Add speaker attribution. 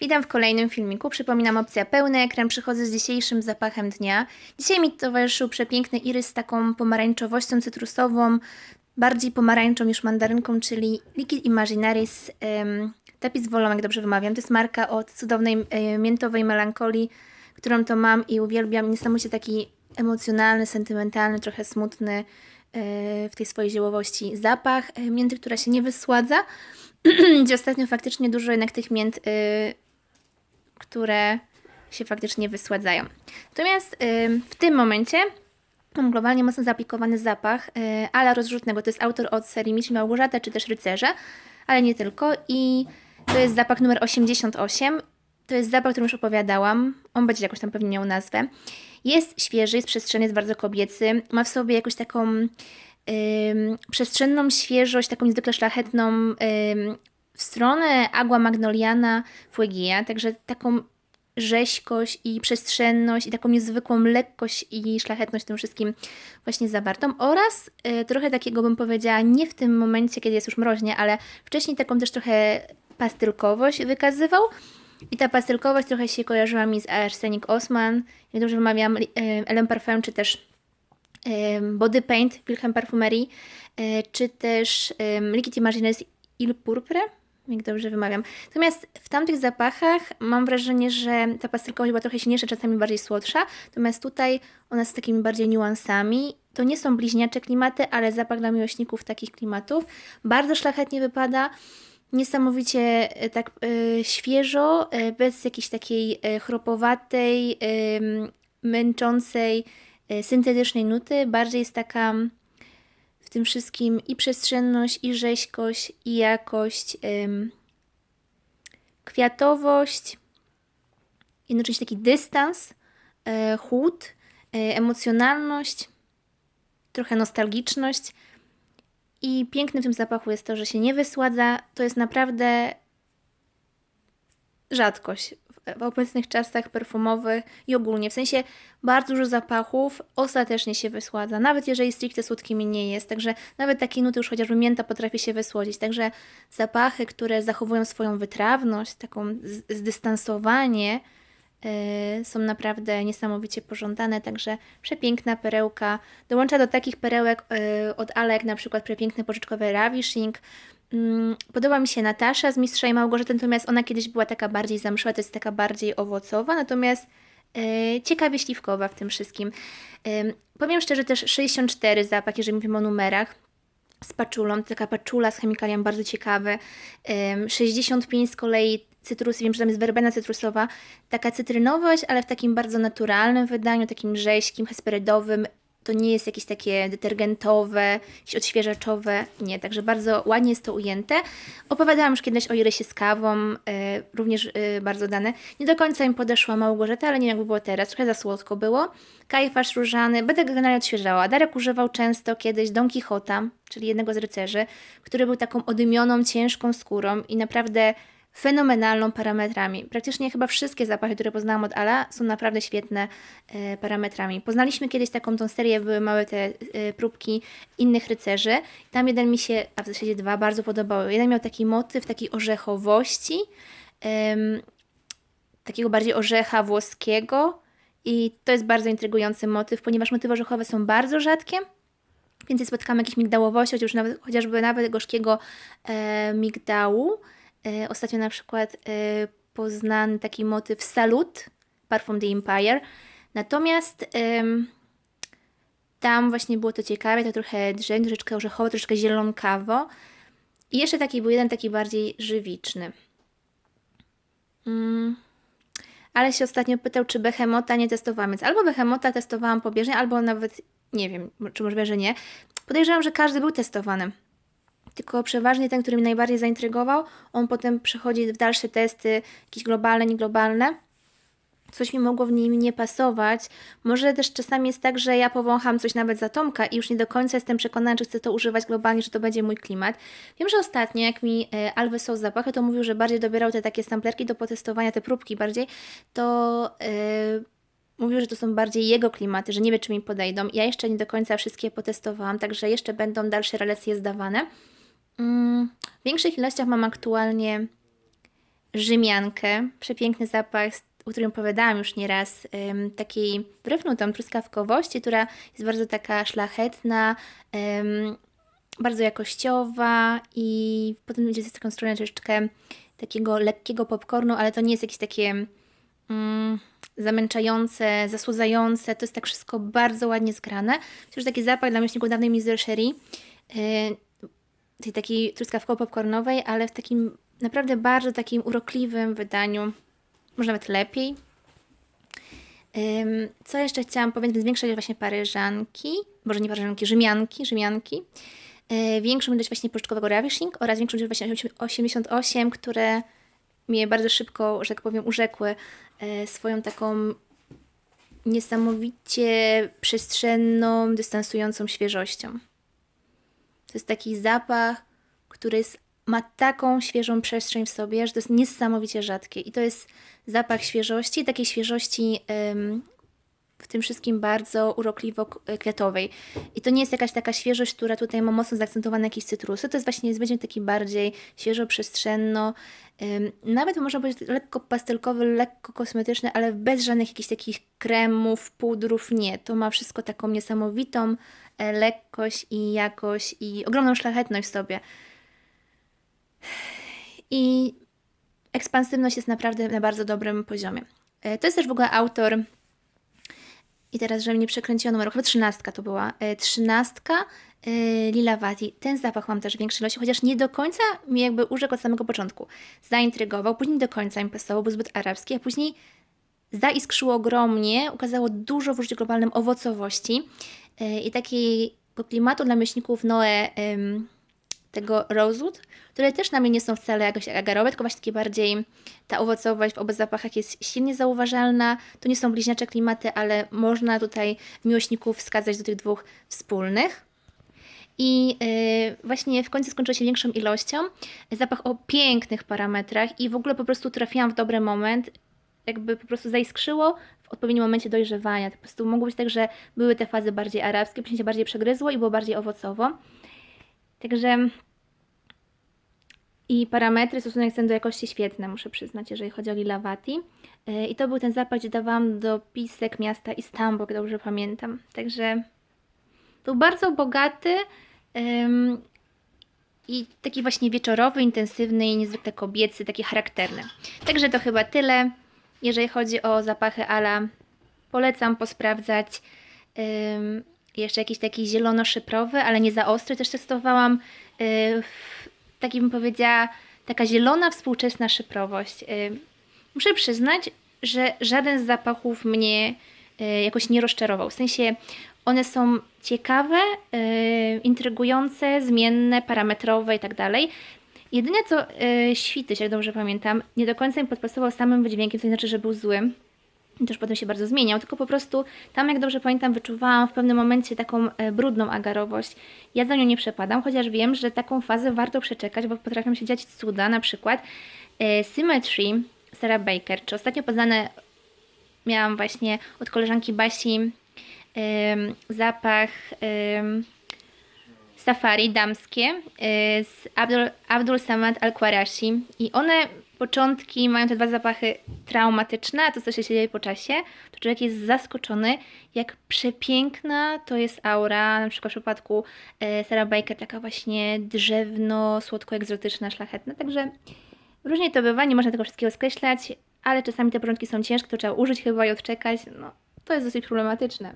Speaker 1: Witam w kolejnym filmiku. Przypominam opcja pełny ekran. Przychodzę z dzisiejszym zapachem dnia. Dzisiaj mi towarzyszył przepiękny irys z taką pomarańczowością cytrusową, bardziej pomarańczą niż mandarynką, czyli Liquid Imaginaris um, Tapis Volum, jak dobrze wymawiam. To jest marka od cudownej e, miętowej melankolii, którą to mam i uwielbiam. Niesamowicie taki emocjonalny, sentymentalny, trochę smutny e, w tej swojej ziołowości zapach. E, mięty, która się nie wysładza. gdzie ostatnio faktycznie dużo jednak tych mięt, które się faktycznie wysładzają. Natomiast y, w tym momencie mam globalnie mocno zaaplikowany zapach y, ala rozrzutnego. To jest autor od serii Mici Małgorzata, czy też Rycerze, ale nie tylko. I to jest zapach numer 88. To jest zapach, o którym już opowiadałam. On będzie jakoś tam pewnie miał nazwę. Jest świeży, jest przestrzenny, jest bardzo kobiecy. Ma w sobie jakąś taką przestrzenną świeżość, taką niezwykle szlachetną w stronę Agua Magnoliana Fuegia, także taką rzeźkość i przestrzenność i taką niezwykłą lekkość i szlachetność tym wszystkim właśnie zawartą. Oraz y, trochę takiego bym powiedziała nie w tym momencie, kiedy jest już mroźnie, ale wcześniej taką też trochę pastylkowość wykazywał. I ta pastylkowość trochę się kojarzyła mi z Arsenic Osman, jak dobrze wymawiam, y, Parfum czy też Body Paint Wilhelm Parfumerie, e, czy też Liquid Imaginaires Il Purpre, jak dobrze wymawiam. Natomiast w tamtych zapachach mam wrażenie, że ta pastylkowość była trochę silniejsza, czasami bardziej słodsza, natomiast tutaj ona z takimi bardziej niuansami. To nie są bliźniacze klimaty, ale zapach dla miłośników takich klimatów. Bardzo szlachetnie wypada, niesamowicie e, tak y, świeżo, y, bez jakiejś takiej y, chropowatej, męczącej E, syntetycznej nuty, bardziej jest taka w tym wszystkim i przestrzenność, i rzeźkość, i jakość, ym, kwiatowość, jednocześnie taki dystans, yy, chłód, yy, emocjonalność, trochę nostalgiczność. I piękne w tym zapachu jest to, że się nie wysładza. To jest naprawdę rzadkość w obecnych czasach perfumowych i ogólnie. W sensie bardzo dużo zapachów ostatecznie się wysładza, nawet jeżeli stricte słodkimi nie jest. Także nawet takie nuty, już chociażby mięta potrafi się wysłodzić. Także zapachy, które zachowują swoją wytrawność, taką zdystansowanie, yy, są naprawdę niesamowicie pożądane. Także przepiękna perełka. Dołącza do takich perełek yy, od Alek na przykład przepiękne pożyczkowe Ravishing, podoba mi się Natasza z Mistrza i Małgorzaty, natomiast ona kiedyś była taka bardziej zamszła, to jest taka bardziej owocowa, natomiast e, ciekawie śliwkowa w tym wszystkim. E, powiem szczerze, też 64 zapach, jeżeli mówimy o numerach, z paczulą, taka paczula z chemikaliami bardzo ciekawe. 65 z kolei cytrusy, wiem, że tam jest werbena cytrusowa, taka cytrynowość, ale w takim bardzo naturalnym wydaniu, takim rzeźkim, hesperydowym, to nie jest jakieś takie detergentowe, jakieś odświeżaczowe, nie, także bardzo ładnie jest to ujęte. Opowiadałam już kiedyś o irysie z kawą, y, również y, bardzo dane. Nie do końca im podeszła Małgorzata, ale nie jakby było teraz, trochę za słodko było. Kajfasz różany, będę generalnie odświeżała. Darek używał często kiedyś Don Quixota, czyli jednego z rycerzy, który był taką odymioną, ciężką skórą i naprawdę fenomenalną parametrami. Praktycznie chyba wszystkie zapachy, które poznałam od Ala są naprawdę świetne e, parametrami. Poznaliśmy kiedyś taką tą serię, były małe te e, próbki innych rycerzy. Tam jeden mi się, a w zasadzie dwa, bardzo podobały. Jeden miał taki motyw takiej orzechowości, takiego bardziej orzecha włoskiego i to jest bardzo intrygujący motyw, ponieważ motywy orzechowe są bardzo rzadkie, Więcej spotkamy jakiejś migdałowości, chociażby nawet gorzkiego e, migdału. E, ostatnio na przykład e, poznany taki motyw Salut, Parfum the Empire. Natomiast tam właśnie było to ciekawe, to trochę drzeń, troszeczkę orzechowo, troszeczkę zielonkawo. I jeszcze taki był jeden taki bardziej żywiczny. Mm. Ale się ostatnio pytał, czy Behemota nie testowałam, więc albo Behemota testowałam pobieżnie, albo nawet, nie wiem, czy możliwe, że nie. Podejrzewam, że każdy był testowany tylko przeważnie ten, który mnie najbardziej zaintrygował, on potem przechodzi w dalsze testy, jakieś globalne, nieglobalne. Coś mi mogło w nim nie pasować. Może też czasami jest tak, że ja powącham coś nawet za Tomka i już nie do końca jestem przekonana, czy chcę to używać globalnie, że to będzie mój klimat. Wiem, że ostatnio, jak mi e, Alwy są zapachy, to mówił, że bardziej dobierał te takie samplerki do potestowania, te próbki bardziej, to... Yy, mówił, że to są bardziej jego klimaty, że nie wie, czy mi podejdą. Ja jeszcze nie do końca wszystkie potestowałam, także jeszcze będą dalsze relacje zdawane. Mm, w większych ilościach mam aktualnie Rzymiankę. Przepiękny zapach, o którym opowiadałam już nieraz. takiej nutom truskawkowości, która jest bardzo taka szlachetna, bardzo jakościowa i potem będzie taką stronę troszeczkę takiego lekkiego popcornu, ale to nie jest jakieś takie mm, zamęczające, zasłudzające. To jest tak wszystko bardzo ładnie zgrane. Myślę, że taki zapach dla miłośników dawnej Mister Sherry, yy, tej takiej truskawkowo-popcornowej, ale w takim naprawdę bardzo takim urokliwym wydaniu. Może nawet lepiej. Co jeszcze chciałam powiedzieć? Zwiększać właśnie paryżanki, może nie paryżanki, rzymianki, rzymianki. Yy, Większą ilość właśnie pocztkowego ravishing oraz większą ilość właśnie 88, które mnie bardzo szybko, że tak powiem, urzekły e, swoją taką niesamowicie przestrzenną, dystansującą świeżością. To jest taki zapach, który jest, ma taką świeżą przestrzeń w sobie, że to jest niesamowicie rzadkie. I to jest zapach świeżości, takiej świeżości w tym wszystkim bardzo urokliwo-kwiatowej. I to nie jest jakaś taka świeżość, która tutaj ma mocno zaakcentowane jakieś cytrusy. To jest właśnie będzie taki bardziej świeżo-przestrzenno, nawet można powiedzieć lekko pastelkowy, lekko kosmetyczny, ale bez żadnych jakichś takich kremów, pudrów, nie. To ma wszystko taką niesamowitą e, lekkość i jakość i ogromną szlachetność w sobie. I ekspansywność jest naprawdę na bardzo dobrym poziomie. E, To jest też w ogóle autor i teraz, żebym nie przekręciła numeru, chyba trzynastka to była. E, Trzynastka e, Lila Vati. Ten zapach mam też w większej ilości, chociaż nie do końca mi jakby urzekł od samego początku. Zaintrygował, później do końca mi pasował, był zbyt arabski, a później zaiskrzyło ogromnie, ukazało dużo w użyciu globalnym owocowości e, i takiego klimatu dla myślników Noe em, tego rosewood, które też na mnie nie są wcale jakoś agarowe, tylko właśnie takie bardziej ta owocowość w obu zapachach jest silnie zauważalna. To nie są bliźniacze klimaty, ale można tutaj miłośników wskazać do tych dwóch wspólnych. I yy, właśnie w końcu skończyło się większą ilością. Zapach o pięknych parametrach i w ogóle po prostu trafiłam w dobry moment. Jakby po prostu zaiskrzyło w odpowiednim momencie dojrzewania. Po prostu mogło być tak, że były te fazy bardziej arabskie, później się bardziej przegryzło i było bardziej owocowo. Także i parametry, stosunek cen do jakości świetne, muszę przyznać, jeżeli chodzi o Lilavati. Yy, I to był ten zapach, gdzie dawałam dopisek miasta Istanbul, dobrze pamiętam. Także był bardzo bogaty ym, i taki właśnie wieczorowy, intensywny i niezwykle kobiecy, taki charakterny. Także to chyba tyle, jeżeli chodzi o zapachy Ala. Polecam posprawdzać. Ym, jeszcze jakiś taki zielono-szyprowy, ale nie za ostry też testowałam. Yy, taki bym powiedziała, taka zielona, współczesna szyprowość. Yy, muszę przyznać, że żaden z zapachów mnie yy, jakoś nie rozczarował. W sensie one są ciekawe, yy, intrygujące, zmienne, parametrowe i tak dalej. Jedyne co yy, świty, jak dobrze pamiętam, nie do końca mi podpasował samym wydźwiękiem, to znaczy, że był zły też potem się bardzo zmieniał, tylko po prostu tam, jak dobrze pamiętam, wyczuwałam w pewnym momencie taką e, brudną agarowość. Ja za nią nie przepadam, chociaż wiem, że taką fazę warto przeczekać, bo potrafią się dziać cuda, na przykład e, Symmetry Sarah Baker, czy ostatnio poznane miałam właśnie od koleżanki Basi zapach safari damskie y, z Abdul, Abdul Samad Al-Qarashi i one początki mają te dwa zapachy traumatyczne, a to co się dzieje po czasie, to człowiek jest zaskoczony, jak przepiękna to jest aura, na przykład w przypadku y, Sarah Baker, taka właśnie drzewno, słodko-egzotyczna, szlachetna, także różnie to bywa, nie można tego wszystkiego skreślać, ale czasami te początki są ciężkie, to trzeba użyć chyba i odczekać, no to jest dosyć problematyczne.